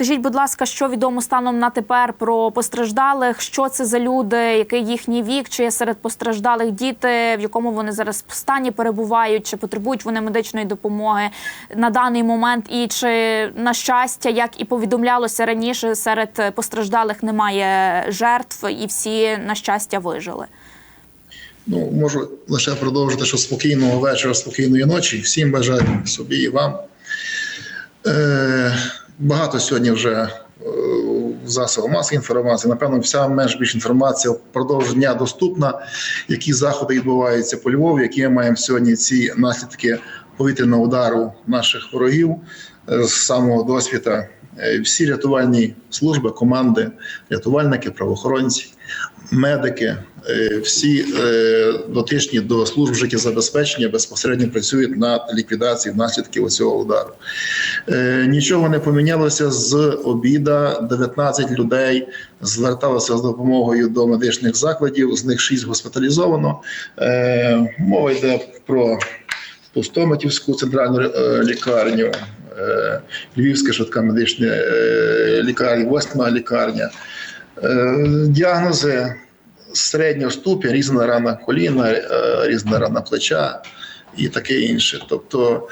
Скажіть, будь ласка, що відомо станом на тепер про постраждалих? Що це за люди? Який їхній вік? Чи є серед постраждалих діти? В якому вони зараз в стані перебувають? Чи потребують вони медичної допомоги на даний момент? І чи на щастя, як і повідомлялося раніше, серед постраждалих немає жертв, і всі на щастя вижили? Ну, можу лише продовжити, що спокійного вечора, спокійної ночі. Всім бажаю собі і вам. Е, багато сьогодні вже засобів в масової інформації. Напевно, вся менш більш інформація впродовж дня доступна, які заходи відбуваються по Львові, які ми маємо сьогодні ці наслідки повітряного удару наших ворогів е, з самого досвіта. Е, Всі рятувальні служби, команди, рятувальники, правоохоронці, медики, е, всі е, дотичні до служб життєзабезпечення безпосередньо працюють над ліквідацією наслідків цього удару. Нічого не помінялося з обіда. 19 людей зверталися з допомогою до медичних закладів, з них 6 госпіталізовано. Мова йде про Пустоматівську центральну лікарню, Львівська швидка медична е, лікарня, восьма лікарня. Е, Діагнози середнього ступеня, різна рана коліна, е, різна рана плеча і таке інше. Тобто,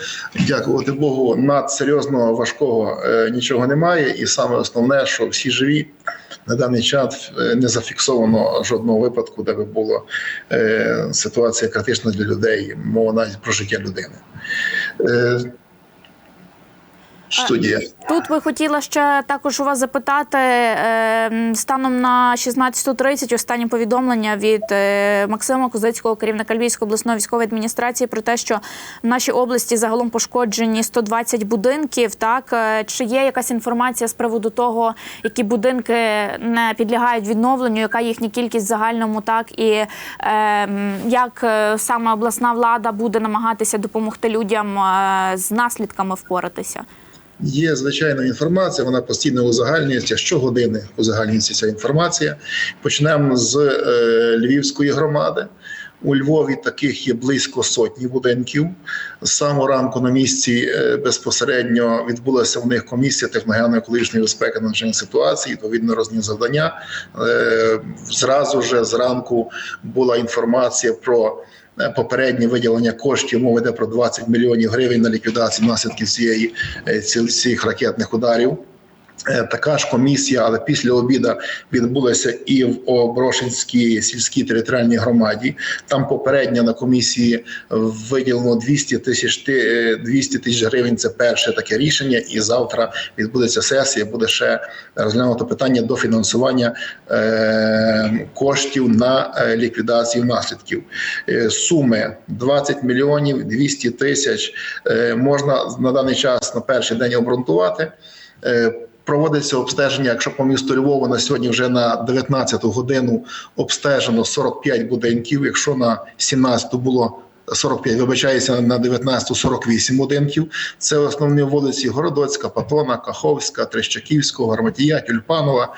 дякувати Богу, надсерйозного важкого е, нічого немає. І саме основне, що всі живі. На даний час е, не зафіксовано жодного випадку, де би була е, ситуація критична для людей, мова навіть про життя людини. Студія. Тут би хотіла ще також у вас запитати е, станом на 16.30 останнє повідомлення від е, Максима Козицького, керівника Львівської обласної військової адміністрації, про те, що в нашій області загалом пошкоджені 120 будинків. Так Е, чи є якась інформація з приводу того, які будинки не підлягають відновленню, яка їхня кількість в загальному, так і е, як саме обласна влада буде намагатися допомогти людям е, з наслідками впоратися? Є звичайна інформація, вона постійно узагальнюється. Щогодини узагальнюється ця інформація. Почнемо з е, Львівської громади. У Львові таких є близько сотні будинків. З самого ранку на місці е, безпосередньо відбулася в них комісія техногенно-екологічної безпеки надзвичайної ситуації, відповідно розні завдання. Е, Зразу ж зранку була інформація про попереднє виділення коштів. Мова йде про 20 мільйонів гривень на ліквідацію наслідків цієї е, цих ракетних ударів. Е, Така ж комісія, але після обіду відбулася і в Оброшинській сільській територіальній громаді. Там попередньо на комісії виділено 200 тисяч ти- е, 200 тисяч гривень. Це перше таке рішення. І завтра відбудеться сесія. Буде ще розглянуто питання до фінансування е, коштів на ліквідацію наслідків. Суми 20 мільйонів 200 тисяч можна на даний час на перший день обґрунтувати. Проводиться обстеження. Якщо по місту Львова на сьогодні вже на 19 годину обстежено 45 будинків. Якщо на 17 було 45, вибачається на 19 48 будинків. Це основні вулиці Городоцька, Патона, Каховська, Трещаківського, Гарматія, Тюльпанова.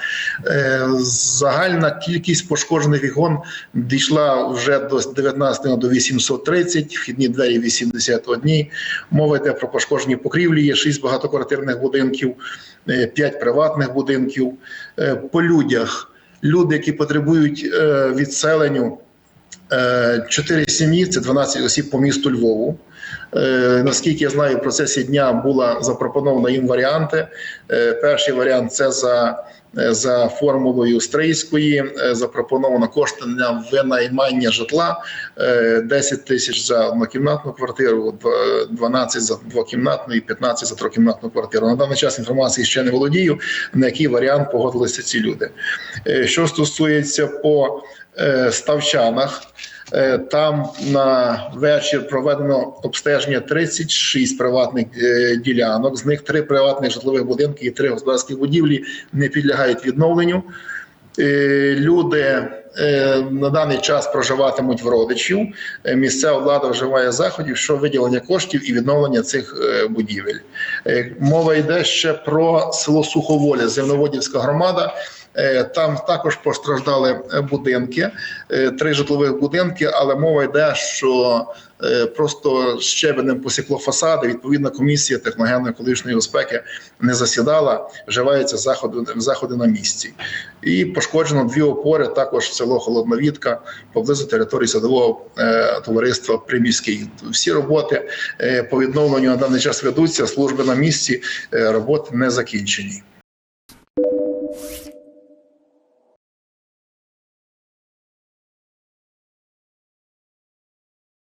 Е, Загальна кількість пошкоджених вікон дійшла вже до 19 до 830, вхідні двері 81. Мова йде про пошкоджені покрівлі. Є 6 багатоквартирних будинків, 5 приватних будинків. Е, По людях люди, які потребують е, відселенню. Е, Чотири сім'ї це 12 осіб по місту Львову. Е, Наскільки я знаю, в процесі дня була запропонована їм варіанти. Е, Перший варіант це за, за формулою Стрийської. Запропоновано кошти на винаймання житла е, 10 тисяч за однокімнатну квартиру, дв- 12 за двокімнатну і 15 за трикімнатну квартиру. На даний час інформації ще не володію, на який варіант погодилися ці люди. Що стосується по ставчанах. Е, Там на вечір проведено обстеження 36 приватних е, ділянок. З них три приватних житлових будинки і три господарські будівлі не підлягають відновленню. Е, Люди на даний час проживатимуть в родичів. Місцева влада вживає заходів щодо виділення коштів і відновлення цих будівель. Мова йде ще про село Суховоля, земноводівська громада. Е, Там також постраждали будинки, е, три житлових будинки, але мова йде, що е, просто щебенем посікло фасади. Відповідна комісія техногенно-екологічної безпеки не засідала, вживаються заходи, заходи на місці. І пошкоджено дві опори, також село Холодновідка, поблизу території садового товариства Приміський. Всі роботи по відновленню на даний час ведуться, служби на місці, роботи не закінчені.